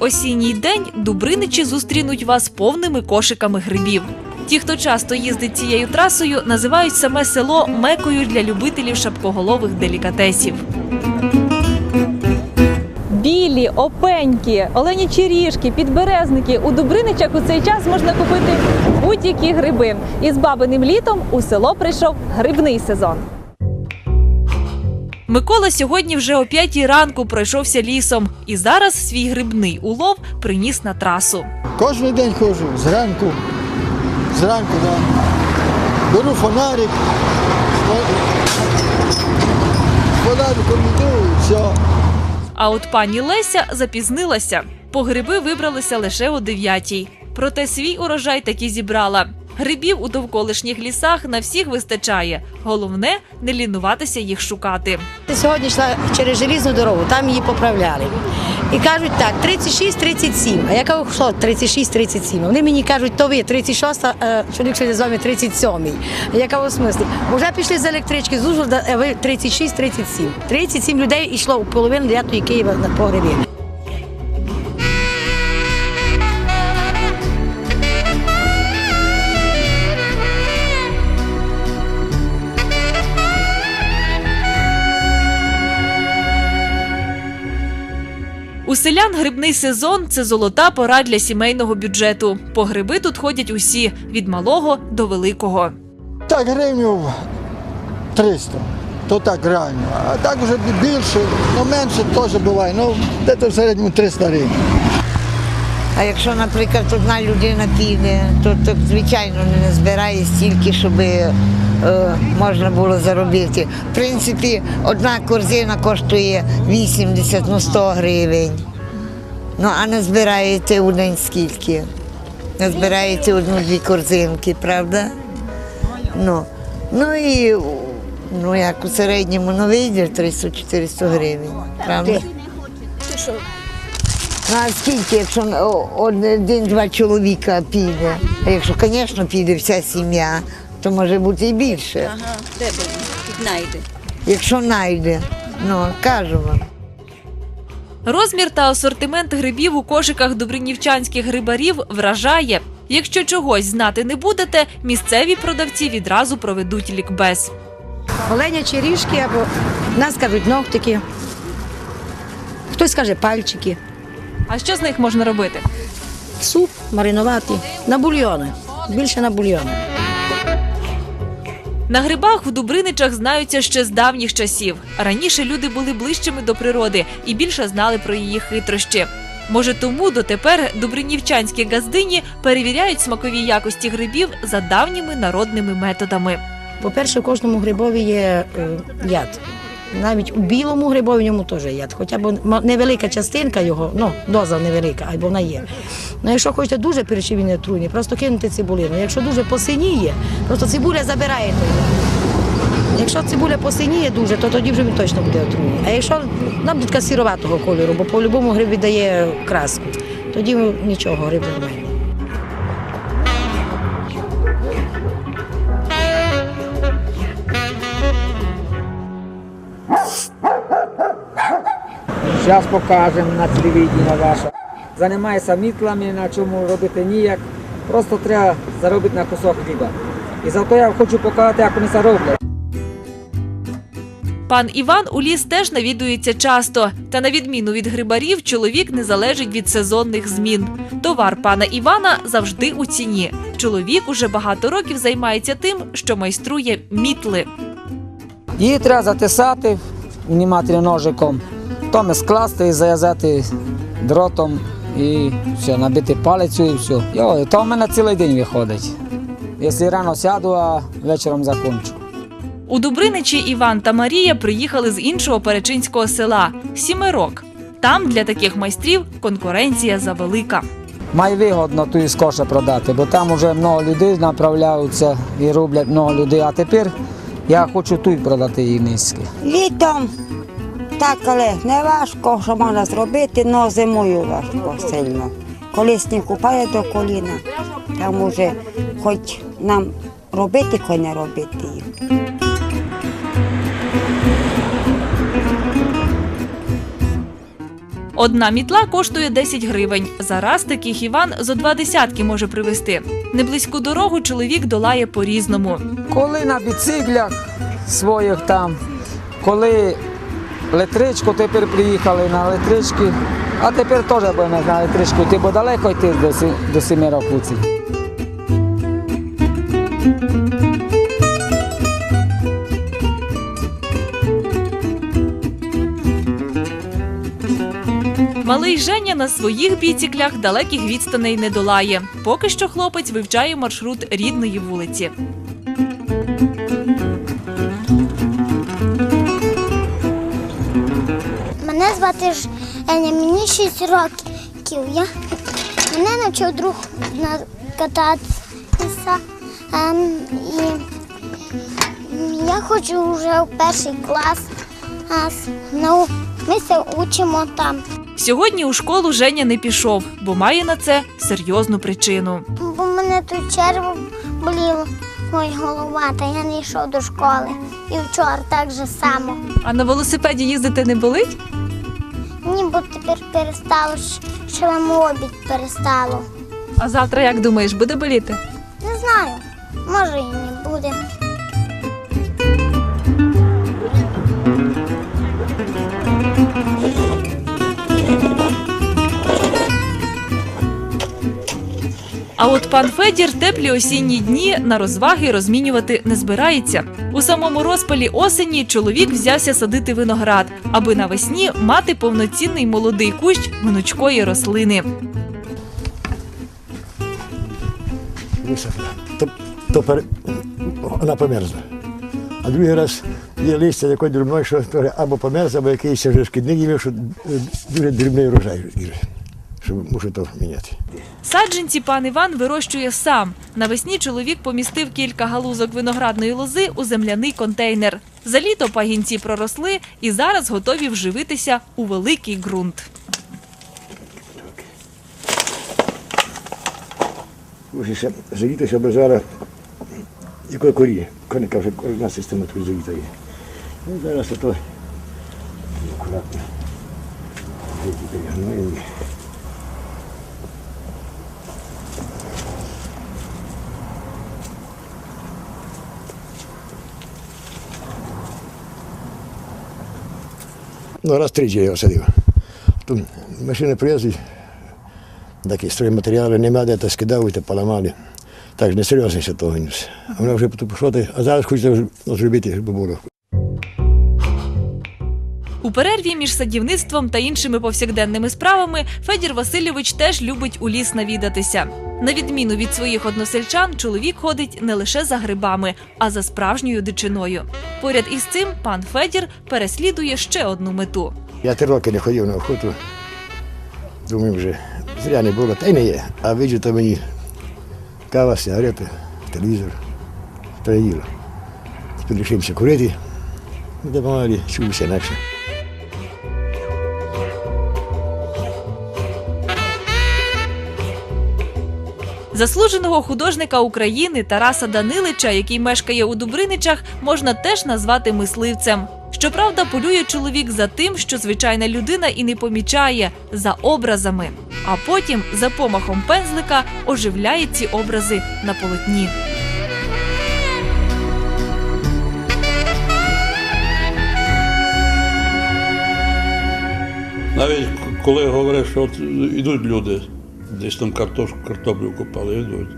осінній день дубриничі зустрінуть вас повними кошиками грибів. Ті, хто часто їздить цією трасою, називають саме село мекою для любителів шапкоголових делікатесів. Білі, опенькі, оленячі ріжки, підберезники. У Дубриничах у цей час можна купити будь-які гриби. І з бабиним літом у село прийшов грибний сезон. Микола сьогодні вже о п'ятій ранку пройшовся лісом і зараз свій грибний улов приніс на трасу. Кожен день ходжу, зранку. Зранку, да. Беру фонарик, фонариком йду і все. А от пані Леся запізнилася. По гриби вибралися лише о дев'ятій. Проте свій урожай таки зібрала. Грибів у довколишніх лісах на всіх вистачає. Головне не лінуватися їх шукати. Сьогодні йшла через желізну дорогу, там її поправляли. І кажуть так, 36-37. А я кажу, що 36-37. Вони мені кажуть, то ви 36, а чоловік ще з вами 37. А я кажу, в смислі, вже пішли з електрички з Ужгорода, а ви 36-37. 37 людей йшло у половину 9 Києва на погребі. У селян грибний сезон це золота пора для сімейного бюджету. По гриби тут ходять усі від малого до великого. Так гривнів 300. То так реально. А так вже більше, ну менше теж буває. Ну, десь в середньому 300 гривень. А якщо, наприклад, одна людина піде, то, то звичайно не збирає стільки, щоб е, можна було заробити. В принципі, одна корзина коштує 80 ну 100 гривень. Ну, а не збираєте у день скільки? Не збираєте одну-дві корзинки, правда? Ну, ну і ну, як у середньому ну, вийде 300-400 гривень, правда? Ну, а скільки, якщо один-два чоловіка піде? А якщо, звісно, піде вся сім'я, то може бути і більше. Ага, де ви знайде? Якщо знайде, ну кажу вам. Розмір та асортимент грибів у кошиках добринівчанських грибарів вражає. Якщо чогось знати не будете, місцеві продавці відразу проведуть лікбез. Оленячі ріжки або в нас кажуть ногтики. Хтось каже пальчики. А що з них можна робити? Суп маринувати на бульйони. Більше на бульйони. На грибах в Дубриничах знаються ще з давніх часів. Раніше люди були ближчими до природи і більше знали про її хитрощі. Може, тому дотепер дубринівчанські газдині перевіряють смакові якості грибів за давніми народними методами. По-перше, в кожному грибові є е, яд. Навіть у білому грибові в ньому теж є. Хоча б невелика частинка його, ну, доза невелика, або вона є. Ну, якщо хочете дуже перші він не отруйний, просто кинути цибулину. Якщо дуже посиніє, просто цибуля забирає той. Якщо цибуля посиніє дуже, то тоді вже він точно буде отруйний. А якщо нам буде сіроватого кольору, бо по-любому гриб віддає краску, тоді нічого, гриб нормальний. Зараз покажемо на телевіденні ваше. Займається мітлами, на чому робити ніяк. Просто треба заробити на кусок хліба. І зато я хочу показати, як вони це роблять. Пан Іван у ліс теж навідується часто. Та на відміну від грибарів, чоловік не залежить від сезонних змін. Товар пана Івана завжди у ціні. Чоловік уже багато років займається тим, що майструє мітли. Її треба затисати внімательно ножиком, потім скласти і зав'язати дротом і все, набити палицю і все. Йо, то в мене цілий день виходить. Якщо рано сяду, а вечором закінчу. У Дубриничі Іван та Марія приїхали з іншого перечинського села Сімерок. Там для таких майстрів конкуренція завелика. Має вигодно ту скорше продати, бо там вже много людей направляються і роблять много людей. А тепер я хочу тут продати її низькі. Літом так, але не важко, що можна зробити, але зимою важко сильно. Коли сніг купає до коліна, там уже хоч нам робити, хоч не робити їх. Одна мітла коштує 10 гривень. Зараз таких Іван зо два десятки може привезти. Неблизьку дорогу чоловік долає по-різному. Коли на біциклях своїх там, коли електричку тепер приїхали на електрички, а тепер теж будемо на електричку йти, бо далеко йти до, до Сіміровкуці. Малий Женя на своїх біциклях далеких відстаней не долає. Поки що хлопець вивчає маршрут рідної вулиці. Мене ж Еня, мені 6 років. Я... Мене навчив друг на- кататися. Ем, і я хочу вже в перший клас. Ну, ми се учимо там. Сьогодні у школу Женя не пішов, бо має на це серйозну причину. Бо мене тут черво боліло, ой, голова, та я не йшов до школи. І вчора так же само. А на велосипеді їздити не болить? Ні, бо тепер перестало, ще вам обід перестало. А завтра як думаєш, буде боліти? Не знаю, може і не буде. А от пан Федір теплі осінні дні на розваги розмінювати не збирається. У самому розпалі осені чоловік взявся садити виноград, аби навесні мати повноцінний молодий кущ гнучкої рослини. висохла, то, то пер... вона померзла. А другий раз є листя якої дрібної, що або померз, або якийсь вже шкідник що е, дуже дрібний урожай, їде, що то міняти. Саджанці пан Іван вирощує сам. Навесні чоловік помістив кілька галузок виноградної лози у земляний контейнер. За літо пагінці проросли і зараз готові вживитися у великий ґрунт. Ще бо зараз якої корі, коника вже одна система тут заїта є. Ну, зараз ото акуратно. Гноєм. Ну, раз тричі я його садив. Тут машини привезли, такі стройматеріали, нема де то скидав, і то поламали. Так ж несерйозно все того. А вона вже пішла, а зараз хочеться зробити, щоб було. У перерві між садівництвом та іншими повсякденними справами Федір Васильович теж любить у ліс навідатися. На відміну від своїх односельчан, чоловік ходить не лише за грибами, а за справжньою дичиною. Поряд із цим пан Федір переслідує ще одну мету. Я три роки не ходив на охоту. Думаю, вже зря не було, та й не є. А виджу, то мені кава, сигарети, телевізор, то я їла. Тепер лишився курити, помалі, чувся інакше. Заслуженого художника України Тараса Данилича, який мешкає у Дубриничах, можна теж назвати мисливцем. Щоправда, полює чоловік за тим, що звичайна людина і не помічає за образами, а потім за помахом пензлика оживляє ці образи на полотні. Навіть коли говорять, що от йдуть люди, десь там картошку, картоплю купали, йдуть.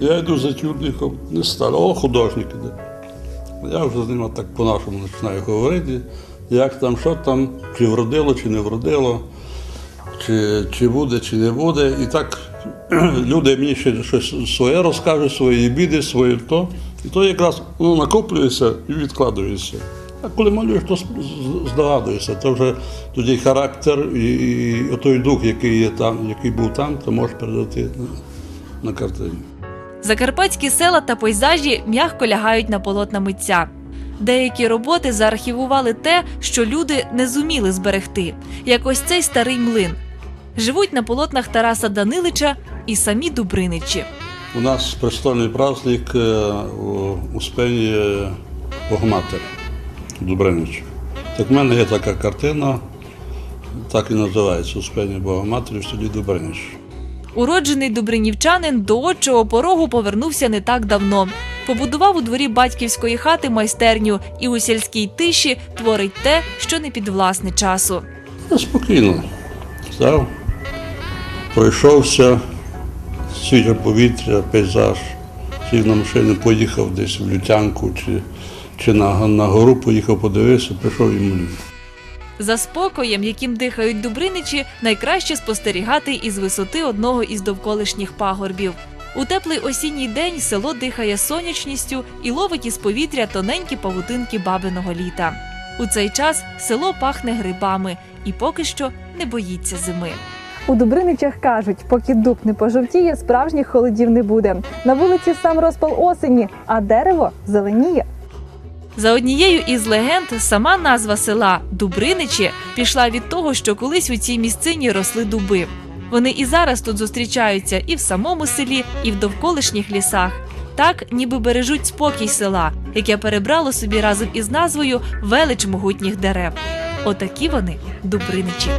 Я йду за тюрником, не старого художника. іде. Я вже з ним так по-нашому починаю говорити, як там, що там, чи вродило, чи не вродило, чи, чи буде, чи не буде. І так люди мені ще щось своє розкажуть, свої біди, своє то. І то якраз ну, накоплюється і відкладується. А коли малюєш, то здогадуєшся, то вже тоді характер і, той дух, який є там, який був там, то можеш передати на, картині. Закарпатські села та пейзажі м'яко лягають на полотна митця. Деякі роботи заархівували те, що люди не зуміли зберегти, як ось цей старий млин. Живуть на полотнах Тараса Данилича і самі Дубриничі. У нас престольний праздник е, у Успенії Богоматері Дубринич. Так в мене є така картина так і називається Успення Бога Матері в селі Добринич. Уроджений дубринівчанин до отчого порогу повернувся не так давно. Побудував у дворі батьківської хати майстерню і у сільській тиші творить те, що не підвласне часу. Я спокійно став, пройшовся, свіже повітря, пейзаж, сів на машину, поїхав десь в Лютянку чи, чи на, на гору поїхав, подивився, прийшов і молю. За спокоєм, яким дихають дубриничі, найкраще спостерігати із висоти одного із довколишніх пагорбів. У теплий осінній день село дихає сонячністю і ловить із повітря тоненькі павутинки бабиного літа. У цей час село пахне грибами і поки що не боїться зими. У Дубриничах кажуть, поки дуб не пожовтіє, справжніх холодів не буде. На вулиці сам розпал осені, а дерево зеленіє. За однією із легенд, сама назва села Дубриничі пішла від того, що колись у цій місцині росли дуби. Вони і зараз тут зустрічаються і в самому селі, і в довколишніх лісах. Так, ніби бережуть спокій села, яке перебрало собі разом із назвою велич могутніх дерев. Отакі вони Дубриничі.